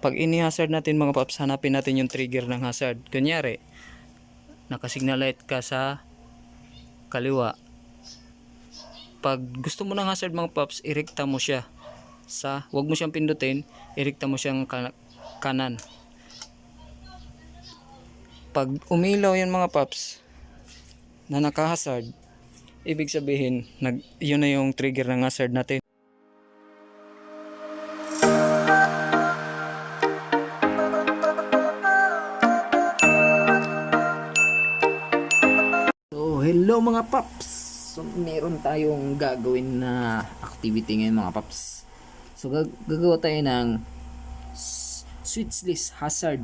pag ini-hazard natin mga paps, hanapin natin yung trigger ng hazard. Kunyari, nakasignal light ka sa kaliwa. Pag gusto mo ng hazard mga paps, irekta mo siya sa, wag mo siyang pindutin, irekta mo siyang ka- kanan. Pag umilaw yan mga paps, na naka-hazard, ibig sabihin, nag, yun na yung trigger ng hazard natin. So, meron tayong gagawin na activity ngayon mga paps. So, gag- gagawa tayo ng switchless hazard.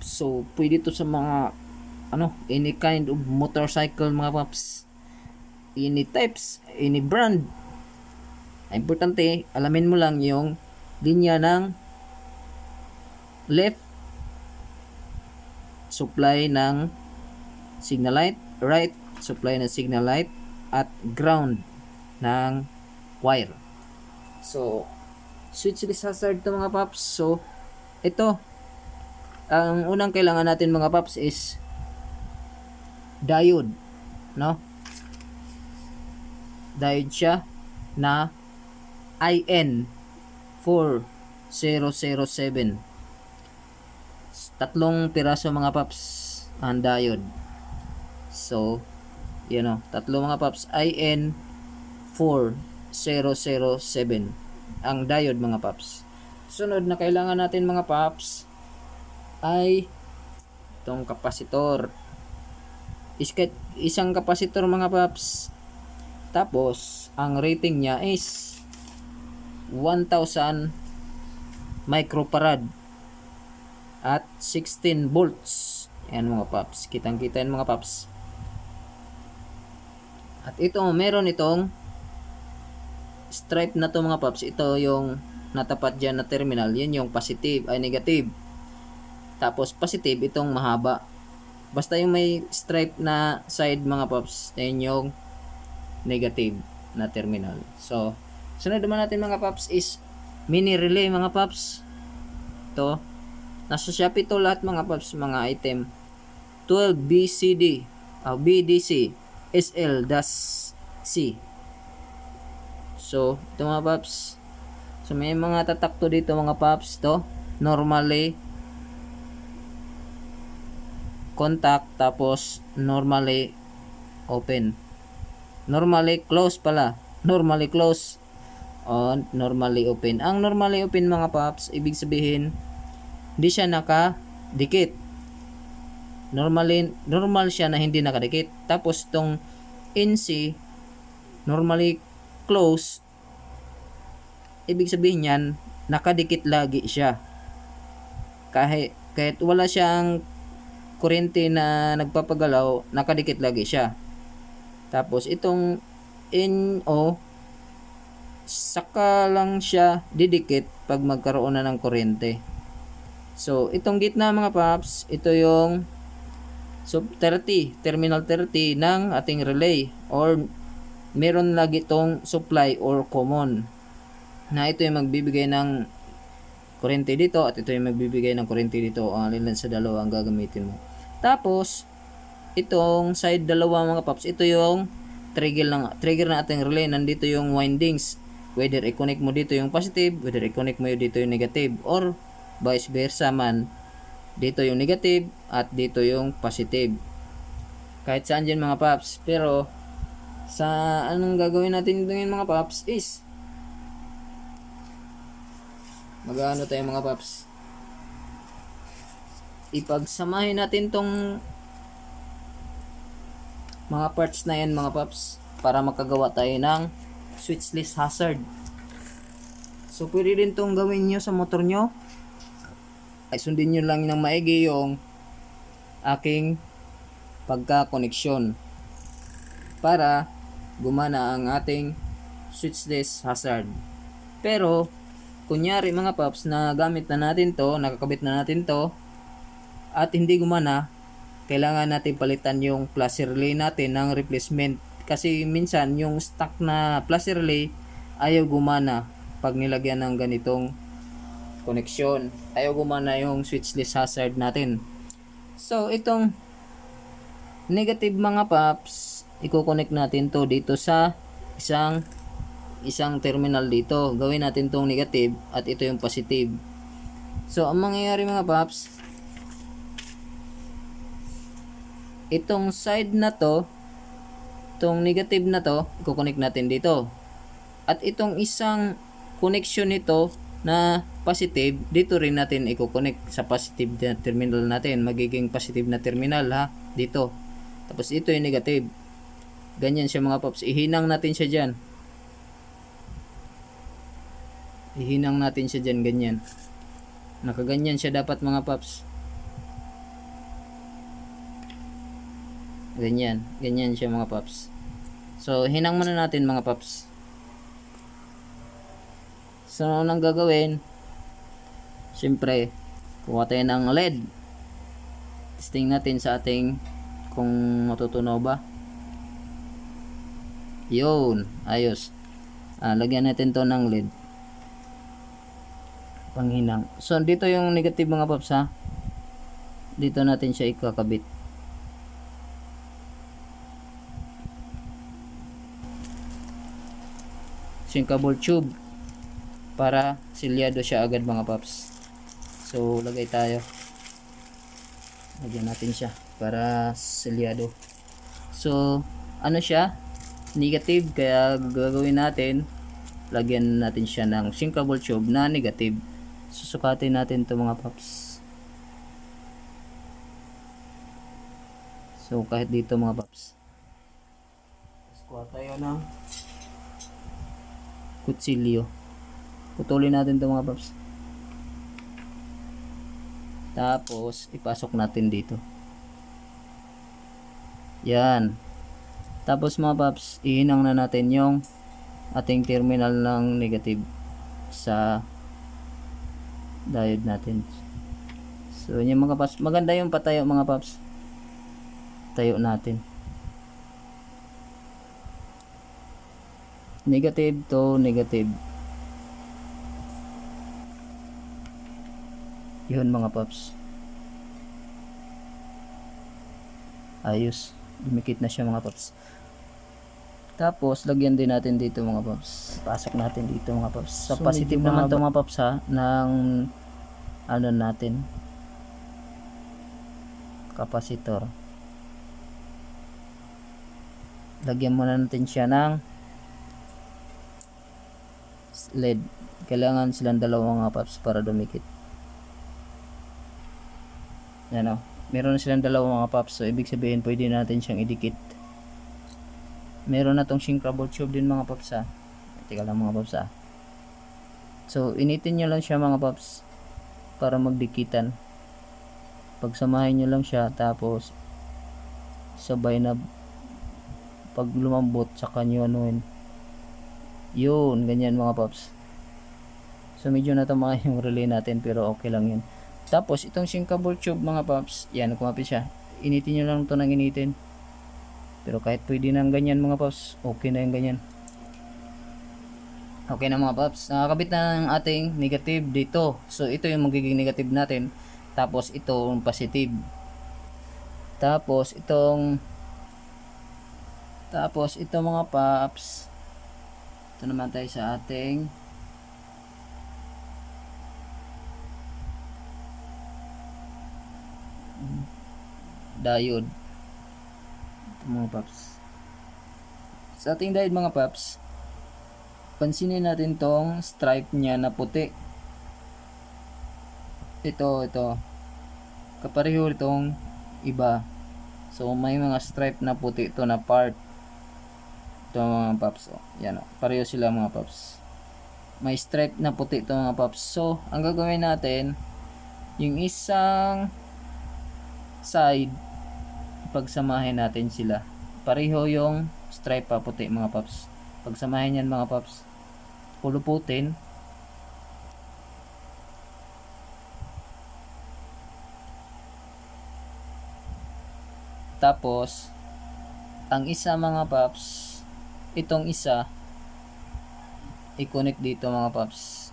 So, pwede to sa mga ano, any kind of motorcycle mga paps. Any types, any brand. Importante, alamin mo lang yung linya ng left supply ng signal light, right supply ng signal light, at ground ng wire. So, switchless hazard to mga paps. So, ito, ang unang kailangan natin mga paps is diode, no? Diode siya na IN 4007 tatlong piraso mga paps ang diode so you know tatlo mga paps IN 4007 ang diode mga paps sunod na kailangan natin mga paps ay itong kapasitor Isket, isang kapasitor mga paps tapos ang rating niya is 1000 microfarad at 16 volts. Ayan mga paps. Kitang kita yan mga paps. At ito, meron itong stripe na to mga paps. Ito yung natapat dyan na terminal. Yan yung positive ay negative. Tapos positive itong mahaba. Basta yung may stripe na side mga paps. Yan yung negative na terminal. So, sunod naman natin mga paps is mini relay mga paps. Ito, Nasa Shopee to lahat mga paps, mga item. 12 BCD, uh, BDC, SL-C. So, ito mga paps. So, may mga tatakto dito mga paps to. Normally, contact, tapos normally open. Normally close pala. Normally close on normally open. Ang normally open mga paps, ibig sabihin, hindi siya nakadikit. Normally, normal siya na hindi nakadikit. Tapos tong NC, normally close, ibig sabihin yan, nakadikit lagi siya. Kahit, kahit wala siyang kuryente na nagpapagalaw, nakadikit lagi siya. Tapos itong NO, saka lang siya didikit pag magkaroon na ng kuryente. So, itong gitna mga paps, ito yung sub 30, terminal 30 ng ating relay or meron lagi itong supply or common na ito yung magbibigay ng kuryente dito at ito yung magbibigay ng kuryente dito ang alin sa dalawa ang gagamitin mo. Tapos, itong side dalawa mga paps, ito yung trigger ng trigger ng ating relay. Nandito yung windings. Whether i-connect mo dito yung positive, whether i-connect mo dito yung negative or vice versa man dito yung negative at dito yung positive. Kahit saan dyan mga paps. Pero sa anong gagawin natin dito mga paps is magano tayo mga paps? Ipagsamahin natin tong mga parts na yan mga paps para makagawa tayo ng switchless hazard. So pwede din tong gawin nyo sa motor nyo ay sundin nyo lang ng maigi yung aking pagka-connection para gumana ang ating switchless hazard. Pero, kunyari mga paps na gamit na natin to, nakakabit na natin to, at hindi gumana, kailangan natin palitan yung plus relay natin ng replacement. Kasi minsan yung stock na plus relay ayaw gumana pag nilagyan ng ganitong connection. Ayaw gumana yung switchless hazard natin. So, itong negative mga paps, i-connect natin to dito sa isang isang terminal dito. Gawin natin tong negative at ito yung positive. So, ang mangyayari mga paps, itong side na to, itong negative na to, i-connect natin dito. At itong isang connection nito na positive, dito rin natin i-connect sa positive na terminal natin. Magiging positive na terminal ha, dito. Tapos ito yung negative. Ganyan siya mga paps. Ihinang natin siya dyan. Ihinang natin siya dyan, ganyan. Nakaganyan siya dapat mga paps. Ganyan. Ganyan siya mga paps. So, hinang muna natin mga paps. So, ano nang gagawin? Siyempre, kuha tayo ng LED. Testing natin sa ating kung matutunaw ba. Yun, ayos. Ah, lagyan natin to ng LED. Panghinang. So, dito yung negative mga paps ha. Dito natin siya ikakabit. Sinkable tube para silyado siya agad mga paps. So, lagay tayo. Lagyan natin siya para silyado. So, ano siya? Negative, kaya gagawin natin, lagyan natin siya ng sinkable tube na negative. Susukatin natin to mga paps. So, kahit dito mga paps. Tapos, kuha tayo ng kutsilyo. Putulin natin to mga paps. Tapos, ipasok natin dito. Yan. Tapos mga paps, ihinang na natin yung ating terminal ng negative sa diode natin. So, yung mga paps, maganda yung patayo mga paps. Tayo natin. Negative to negative. Yun mga paps. Ayos. Dumikit na siya mga paps. Tapos, lagyan din natin dito mga paps. Pasok natin dito mga paps. Sa So, positive naman to mga paps ha. Ng ano natin. Kapasitor. Lagyan muna natin siya ng LED. Kailangan silang dalawa mga paps para dumikit. Yan o. Meron na silang dalawa mga paps. So, ibig sabihin, pwede natin siyang idikit. Meron na tong shrinkable tube din mga paps ha. Teka lang mga paps ha. So, initin nyo lang siya mga paps. Para magdikitan. Pagsamahin nyo lang siya. Tapos, sabay na pag lumambot saka nyo anuin. Yun, ganyan mga paps. So, medyo natama yung relay natin pero okay lang yun. Tapos, itong sinkable tube mga paps, yan, kumapit siya. Initin nyo lang to ng initin. Pero kahit pwede na ganyan mga paps, okay na yung ganyan. Okay na mga paps. Nakakabit na ang ating negative dito. So, ito yung magiging negative natin. Tapos, ito yung positive. Tapos, itong tapos, ito mga paps. Ito naman tayo sa ating diode mga paps. Sa ating diode mga paps pansinin natin tong stripe niya na puti. Ito ito. Kapareho itong iba. So may mga stripe na puti ito na part. Ito mga paps. Oh. yan oh. pareho sila mga paps. May stripe na puti ito mga paps. So ang gagawin natin yung isang side pagsamahin natin sila pareho yung stripe pa puti mga paps pagsamahin yan mga paps puluputin tapos ang isa mga paps itong isa i-connect dito mga paps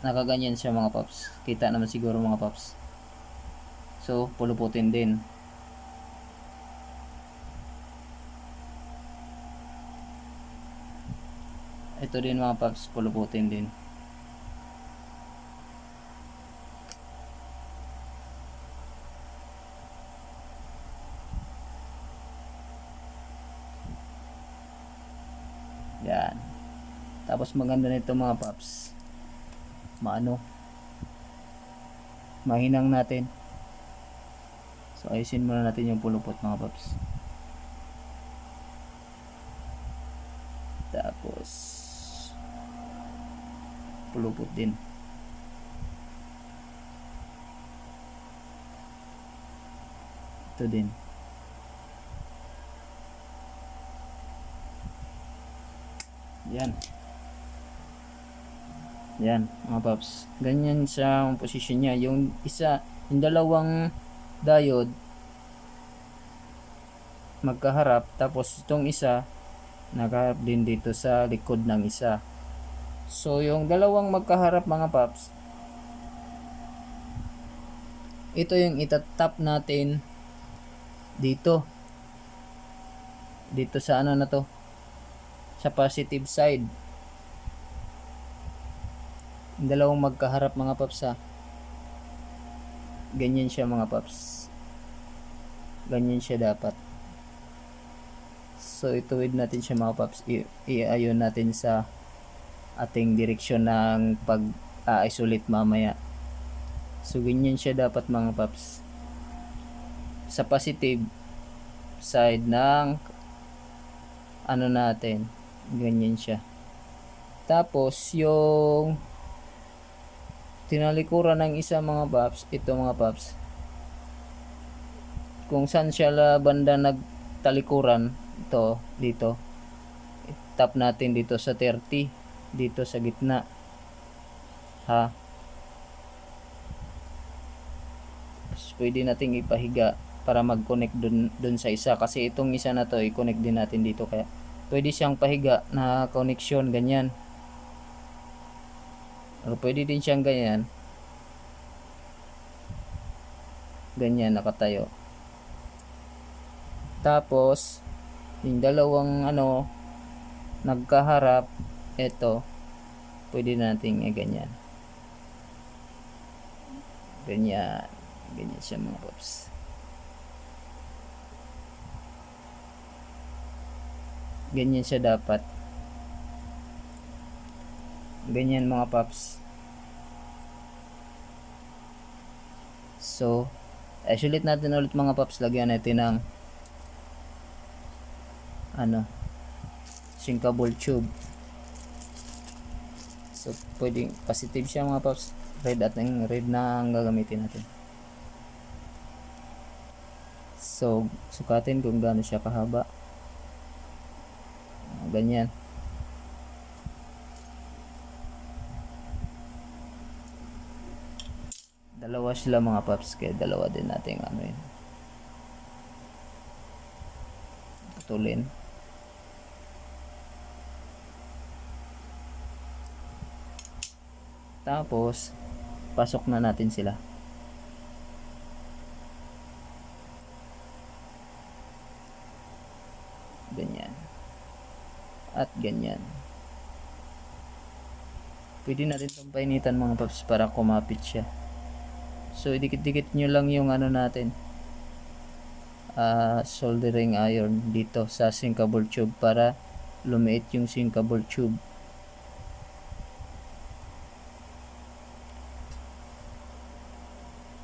nakaganyan siya mga paps. Kita naman siguro mga paps. So, puluputin din. Ito din mga paps, puluputin din. Yan. Tapos maganda nito mga paps. Maano. Mahinang natin. So ayusin muna natin yung pulupot mga paps. Tapos pulupot din. Ito din. Yan. Yan, mga paps. Ganyan siya ang position niya. Yung isa, yung dalawang diode magkaharap tapos itong isa nakaharap din dito sa likod ng isa. So yung dalawang magkaharap mga paps ito yung itatap natin dito. Dito sa ano na to? Sa positive side. Yung dalawang magkaharap mga paps ha? Ganyan siya mga paps. Ganyan siya dapat. So ituwid natin siya mga paps. I- iayon natin sa ating direksyon ng pag isolate mamaya. So ganyan siya dapat mga paps. Sa positive side ng ano natin ganyan siya. Tapos yung tinalikuran ng isa mga paps ito mga paps kung saan siya la banda nagtalikuran ito dito tap natin dito sa 30 dito sa gitna. Ha? Tapos pwede nating ipahiga para mag-connect dun, dun sa isa. Kasi itong isa na to i-connect din natin dito. Kaya pwede siyang pahiga na connection ganyan. O pwede din siyang ganyan. Ganyan nakatayo. Tapos yung dalawang ano nagkaharap ito pwede nating eh, ganyan. Ganyan. Ganyan siya mga pops. Ganyan siya dapat. Ganyan mga paps so isulit natin ulit mga paps lagyan natin ng ano sinkable tube so pwedeng positive siya mga paps. Red at yung red na ang gagamitin natin. So sukatin kung gaano siya kahaba. Ah, ganyan. Dalawa sila mga paps kaya dalawa din natin ano yun. Putulin tapos pasok na natin sila. Ganyan. At ganyan. Pwede na rin itong painitan mga paps para kumapit siya. So idikit-dikit nyo lang yung ano natin. Ah soldering iron dito sa sinkable tube para lumiit yung sinkable tube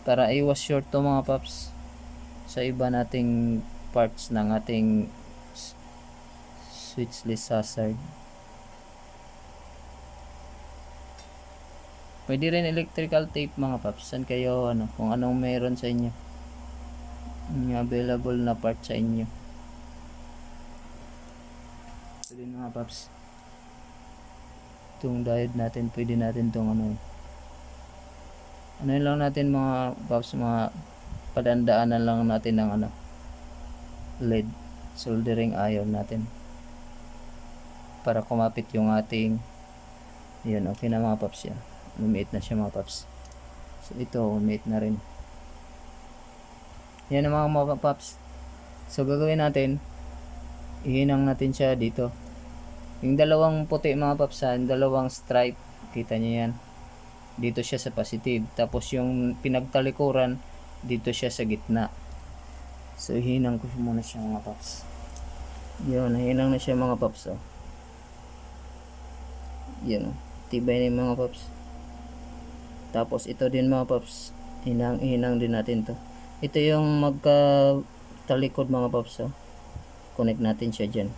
para iwas short to mga paps. Sa iba nating parts ng ating switchless hazard pwede rin electrical tape mga paps. Saan kayo ano kung anong meron sa inyo. Yung available na part sa inyo. Pwede mga paps. Itong diode natin pwede natin itong ano ano lang natin mga paps mga padandaanan lang natin ng ano lead soldering iron natin para kumapit yung ating yun okay na mga paps yan Lumiit na siya mga paps. So ito, lumiit na rin. Yan ang mga mga paps. So gagawin natin, ihinang natin siya dito. Yung dalawang puti mga paps, ha, yung dalawang stripe, kita niyo yan. Dito siya sa positive. Tapos yung pinagtalikuran, dito siya sa gitna. So ihinang ko muna siya mga paps. Yun, hinang na siya mga paps. Oh. Oh. Tibay na mga paps. Tapos ito din mga paps. Hinang, hinang din natin to. Ito yung magka talikod mga paps. Oh. Connect natin siya dyan.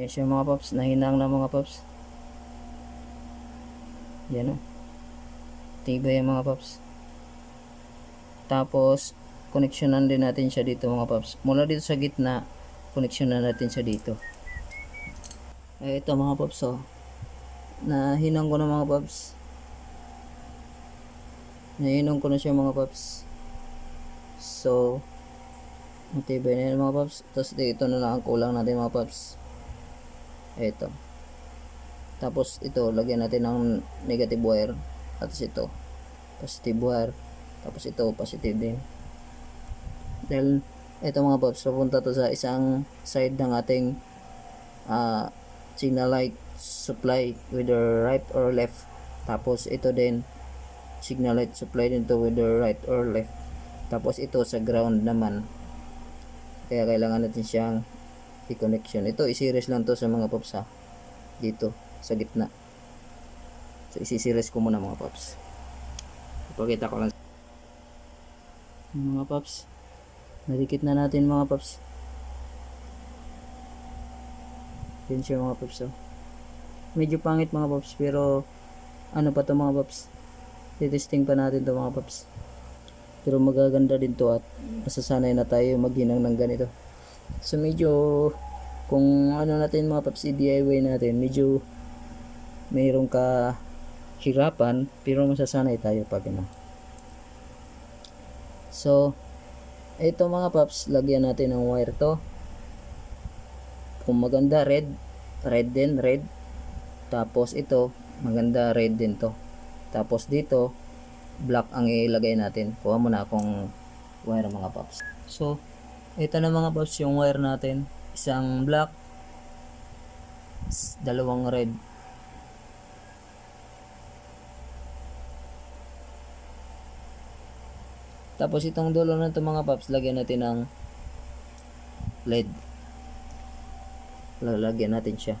Yan siya mga paps. Nahinang na mga paps. Yan o. Tibay yung mga paps. Tapos, koneksyonan din natin siya dito mga paps. Mula dito sa gitna, koneksyonan natin siya dito. Eh, ito mga paps oh. Nahinang ko na mga paps. Nahinang ko na siya mga paps. So, matibay na yan mga paps. Tapos ito na lang ang kulang natin mga paps. Ito. Tapos ito, lagyan natin ng negative wire. Tapos ito, positive wire. Tapos ito, positive din. Dahil ito mga paps, papunta to sa isang side ng ating ah, signal light supply whether right or left. Tapos ito din, signal light supply din to whether right or left. Tapos ito sa ground naman. Kaya kailangan natin siyang i-connection. Ito, i-series lang to sa mga paps ha. Dito, sa gitna. So, isi-series ko muna mga paps. Ipakita ko lang. Mga paps. Nadikit na natin mga paps. Yun siya mga paps oh. Medyo pangit mga paps pero ano pa to mga paps. Titesting pa natin to mga paps. Pero magaganda din to at masasanay na tayo maghinang ng ganito. So medyo kung ano natin mga paps i-DIY natin, medyo mayroon ka hirapan pero masasanay tayo pag ano. So ito mga paps, lagyan natin ng wire to. Kung maganda red, red din, red. Tapos ito, maganda red din to. Tapos dito, black ang ilagay natin. Kuha mo na akong wire mga paps. So, ito na mga paps yung wire natin. Isang black, dalawang red. Tapos itong dulo na ito mga paps, lagyan natin ng LED. Lalagyan natin siya.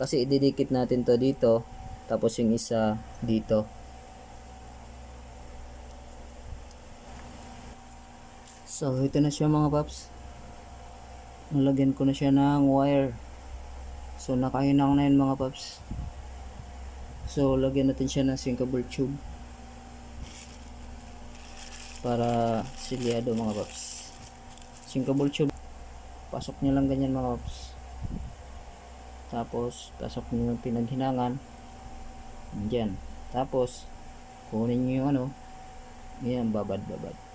Kasi ididikit natin to dito, tapos yung isa dito. So, ito na siya mga paps. Nalagyan ko na siya ng wire. So, nakahinang na yun mga paps. So, lagyan natin siya ng sinkable tube. Para silyado mga paps. Sinkable tube. Pasok niya lang ganyan mga paps. Tapos, pasok niyo yung pinaghinangan. Diyan. Tapos, kunin niyo yung ano. Yan, babad-babad.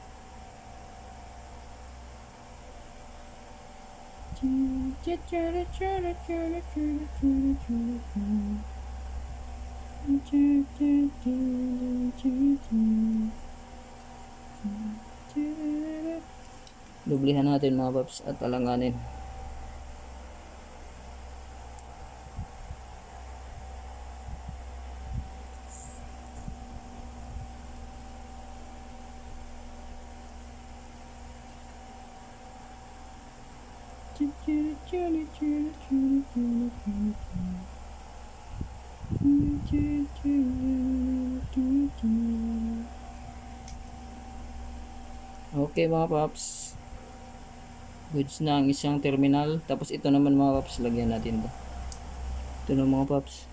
Dublihan natin mga paps at alanganin. Mga paps. Goods na ang isang terminal. Tapos ito naman mga paps, lagyan natin to. Ito na mga paps.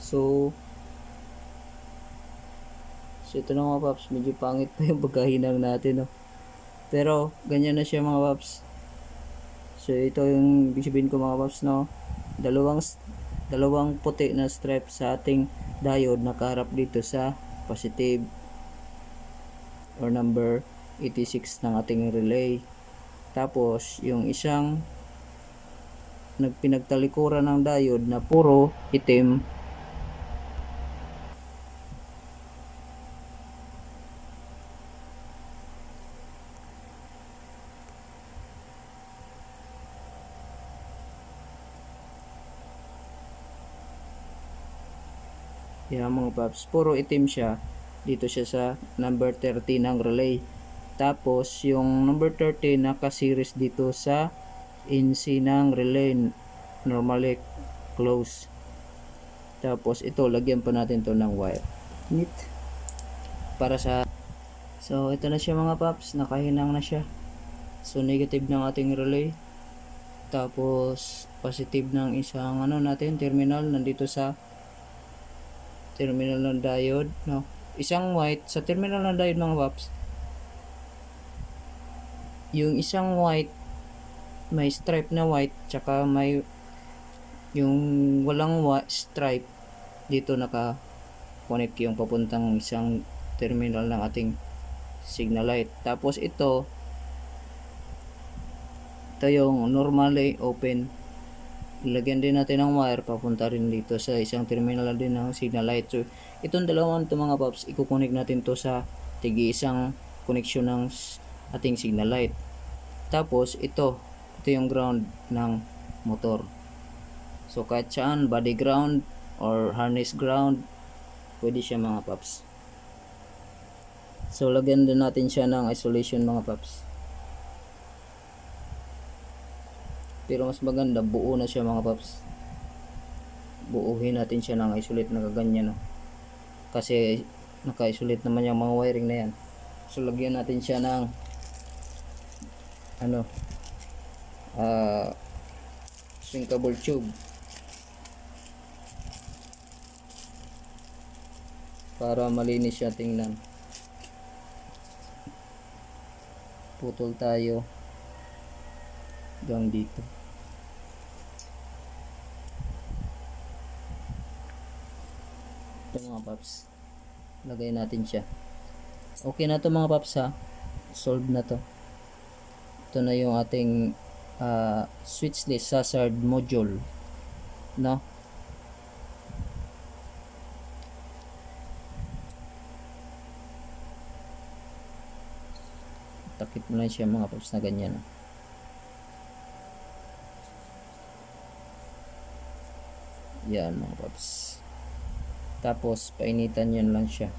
So, so ito na mga paps, medyo pangit pa yung pagkahinang natin. No? Pero, ganyan na siya mga paps. So, ito yung ibig sabihin ko mga paps, no? Dalawang, dalawang puti na stripe sa ating diode nakaharap dito sa positive or number 86 ng ating relay. Tapos, yung isang nagpinagtalikuran ng diode na puro itim Yan mga paps, puro itim siya. Dito siya sa number 30 ng relay. Tapos yung number 30 naka-series dito sa NC ng relay normally close. Tapos ito lagyan pa natin to ng wire. Neat. Para sa So ito na siya mga paps, nakahinang na siya. So negative ng ating relay. Tapos positive ng isang ano natin terminal nandito sa terminal ng diode, no? Isang white sa terminal ng diode mga paps. Yung isang white may stripe na white tsaka may yung walang white stripe dito naka connect yung papuntang isang terminal ng ating signal light. Tapos ito ito yung normally open Ilagyan din natin ng wire papunta rin dito sa isang terminal din ng signal light. So, itong dalawang to mga paps, ikukonek natin to sa tigi isang connection ng ating signal light. Tapos, ito, ito yung ground ng motor. So, kahit saan, body ground or harness ground, pwede siya mga paps. So, lagyan din natin siya ng isolation mga paps. Pero mas maganda, buo na siya mga paps. Buuhin natin siya ng isolate na kaganyan. No? Kasi naka-isolate naman yung mga wiring na yan. So lagyan natin siya ng ano ah sinkable tube. Para malinis siya tingnan. Putol tayo. Hanggang dito. Ito mga paps. Lagay natin siya. Okay na to mga paps ha? Solve na to ito na yung ating uh, switchless hazard module no? Takip mo lang siya mga paps na ganyan no? yan mga paps tapos painitan yun lang siya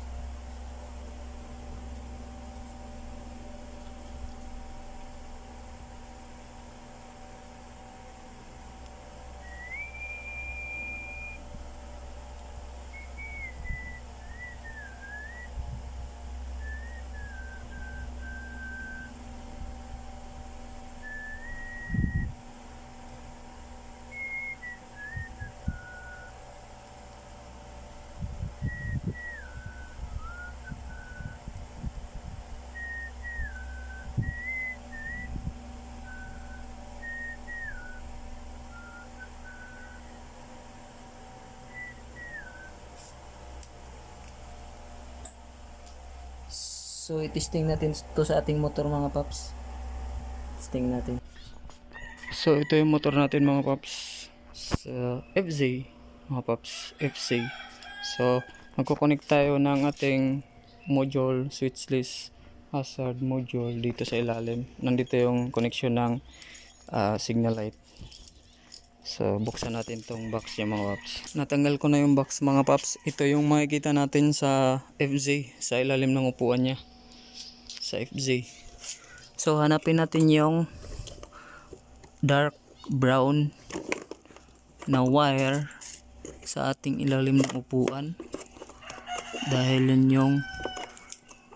So, itesting natin to sa ating motor mga paps. Testing natin. So, ito yung motor natin mga paps. Sa FZ, mga paps, FC. So, magkoconnect tayo ng ating module switchless hazard module dito sa ilalim. Nandito yung connection ng ah, signal light. So, buksan natin tong box niya mga paps. Natanggal ko na yung box mga paps. Ito yung makikita natin sa FZ, sa ilalim ng upuan niya. Sa FZ. So, hanapin natin yung dark brown na wire sa ating ilalim ng upuan. Dahil yun yung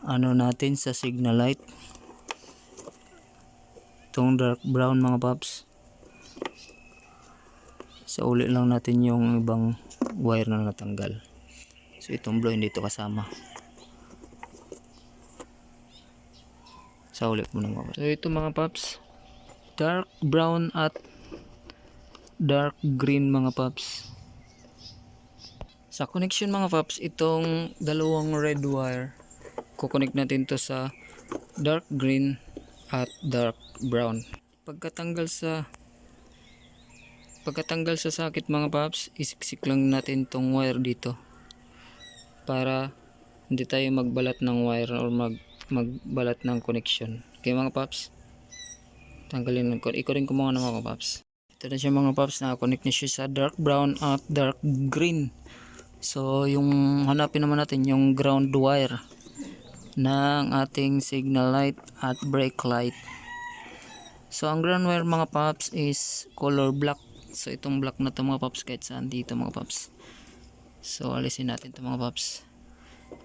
ano natin sa signal light. Itong dark brown mga paps sa uli lang natin yung ibang wire na natanggal. So itong blue hindi ito kasama. Sa uli mga paps so ito mga paps dark brown at dark green mga paps. Sa connection mga paps itong dalawang red wire kukonek natin to sa dark green at dark brown. Pagkatanggal sa pagkatanggal sa sakit mga paps, isiksik lang natin tong wire dito. Para hindi tayo magbalat ng wire or mag magbalat ng connection. Okay mga paps? Tanggalin lang ko. Iko rin ko mga mga paps. Ito na siya mga paps. Nakakonect na siya sa dark brown at dark green. So yung hanapin naman natin yung ground wire ng ating signal light at brake light. So ang ground wire mga paps is color black. So itong black na to mga paps kahit saan dito mga paps. So alisin natin to mga paps.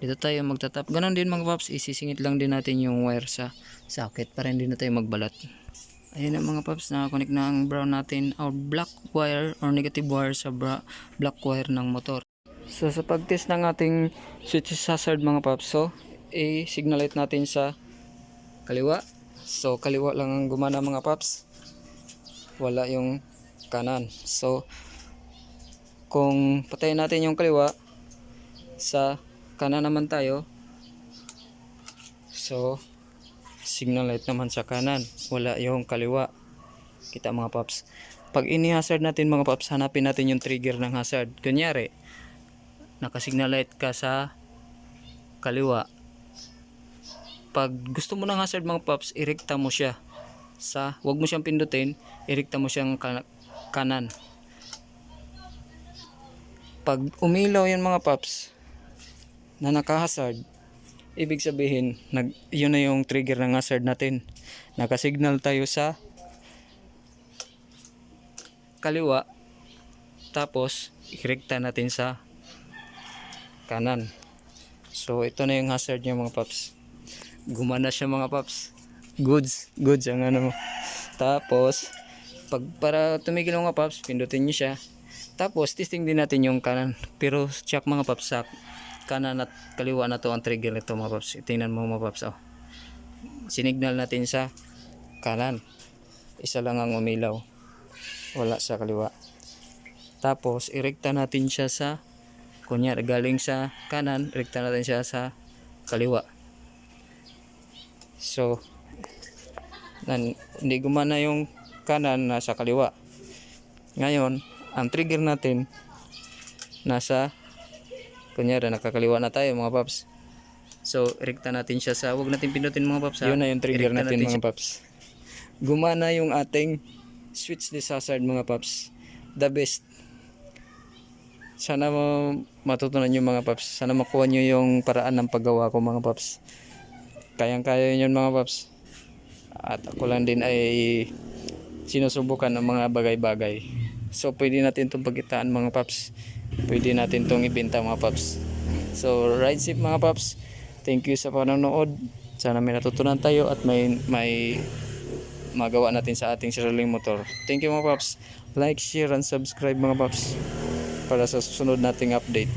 Dito tayo magtatap. Ganon din mga paps, isisingit lang din natin yung wire sa socket para hindi na tayo magbalat. Ayun na mga paps, nakakonect na ang brown natin or black wire or negative wire sa black wire ng motor. So sa pag-test ng ating switch hazard mga paps, so i-signalite natin sa kaliwa. So kaliwa lang ang gumana mga paps. Wala yung kanan. So kung patayin natin yung kaliwa sa kanan naman tayo. So signal light naman sa kanan. Wala yung kaliwa. Kita mga paps. Pag ini-hazard natin mga paps, hanapin natin yung trigger ng hazard. Kunyari, nakasignal light ka sa kaliwa. Pag gusto mo ng hazard mga paps, irekta mo siya sa, wag mo siyang pindutin, irekta mo siyang kanan. Pag umilaw yan mga paps, na naka-hazard, ibig sabihin, nag, yun na yung trigger ng hazard natin. Nakasignal tayo sa kaliwa, tapos irekta natin sa kanan. So, ito na yung hazard niya mga paps. Gumana siya mga paps. Goods, goods ang ano. Tapos, pag para tumigil mga paps, pindutin niyo siya. Tapos, testing din natin yung kanan. Pero, check mga paps sa kanan at kaliwa na to ang trigger nito mga paps. Tingnan mo mga paps. Oh. Sinignal natin sa kanan. Isa lang ang umilaw. Wala sa kaliwa. Tapos, irekta natin siya sa kunyari galing sa kanan, rekta natin siya sa kaliwa. So, nan, hindi gumana yung kanan nasa kaliwa. Ngayon, ang trigger natin nasa kunyari nakakaliwa na tayo mga paps. So, rekta natin siya sa, wag natin pindutin mga paps. ha? Yun na yung trigger natin, siya- mga paps. Gumana yung ating switch hazard mga paps. The best. Sana matutunan yung mga paps. Sana makuha nyo yung paraan ng paggawa ko mga paps. Kayang-kaya yun mga paps. At ako lang din ay sinusubukan ng mga bagay-bagay. So pwede natin itong pagkitaan mga paps. Pwede natin itong ibenta mga paps. So ride safe mga paps. Thank you sa panonood. Sana may natutunan tayo at may may magawa natin sa ating sariling motor. Thank you mga paps. Like, share, and subscribe mga paps para sa susunod nating update.